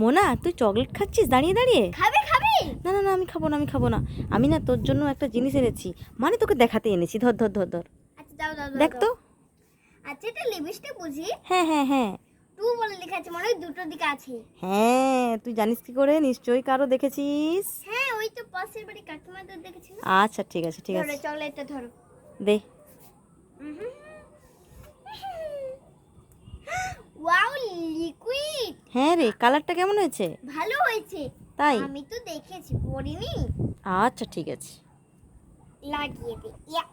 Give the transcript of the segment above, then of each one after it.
মোনা তুই চকলেট খাচ্ছিস? দাঁড়িয়ে দাঁড়িয়ে। খাবে খাবে। না না না আমি খাব না আমি খাব না। আমি না তোর জন্য একটা জিনিস এনেছি। মানে তোকে দেখাতে এনেছি। ধর ধর ধর ধর। আচ্ছা দাও দাও দেখ তো। আচ্ছা এটা লিপস্টিক বুঝি? হ্যাঁ হ্যাঁ হ্যাঁ। টু বলে লেখা আছে মনে হয় দুটো দিকে আছে। হ্যাঁ তুই জানিস কি করে? নিশ্চয়ই কারও দেখেছিস। হ্যাঁ ওই তো পাশের বাড়ি কাকিমাদের দেখেছি না আচ্ছা ঠিক আছে ঠিক আছে। চকলেটটা ধরো। দে ওয়াও লিকুইড হ্যাঁ রে কালারটা কেমন হয়েছে? ভালো হয়েছে। তাই? আমি তো দেখেছি পড়িনি আচ্ছা ঠিক আছে। লাগিয়ে ইয়া।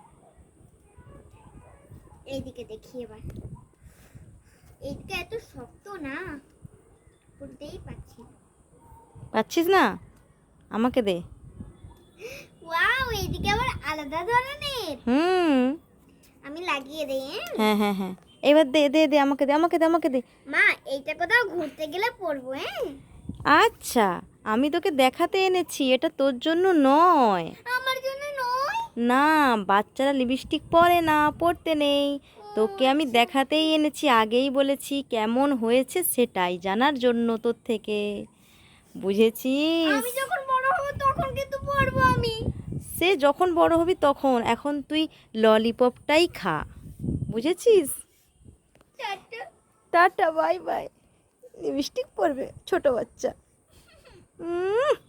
এইদিকে দেখি এবার। এইদিকে এত শক্ত না পড়তেই পারছি পাচ্ছিস না? আমাকে দে। ওয়াও এইদিকে আবার আলাদা ধরনের। হুম। লাগিয়ে দিই হ্যাঁ? হ্যাঁ হ্যাঁ হ্যাঁ। এবার দে দে দে আমাকে দে আমাকে দে আমাকে দে। মা এইটা কোথাও ঘুরতে গেলে পরবো হ্যাঁ? আচ্ছা আমি তোকে দেখাতে এনেছি এটা তোর জন্য নয়। আমার জন্য নয়? না বাচ্চারা লিপস্টিক পরে না পড়তে নেই। তোকে আমি দেখাতেই এনেছি আগেই বলেছি কেমন হয়েছে সেটাই জানার জন্য তোর থেকে। বুঝেছিস? আমি যখন বড় হব তখন কিন্তু পরবো আমি। সে যখন বড় হবি তখন এখন তুই ললিপপটাই খা। বুঝেছিস? টাটা। Bye bye. লিপস্টিক পরবে ছোট বাচ্চা। উম।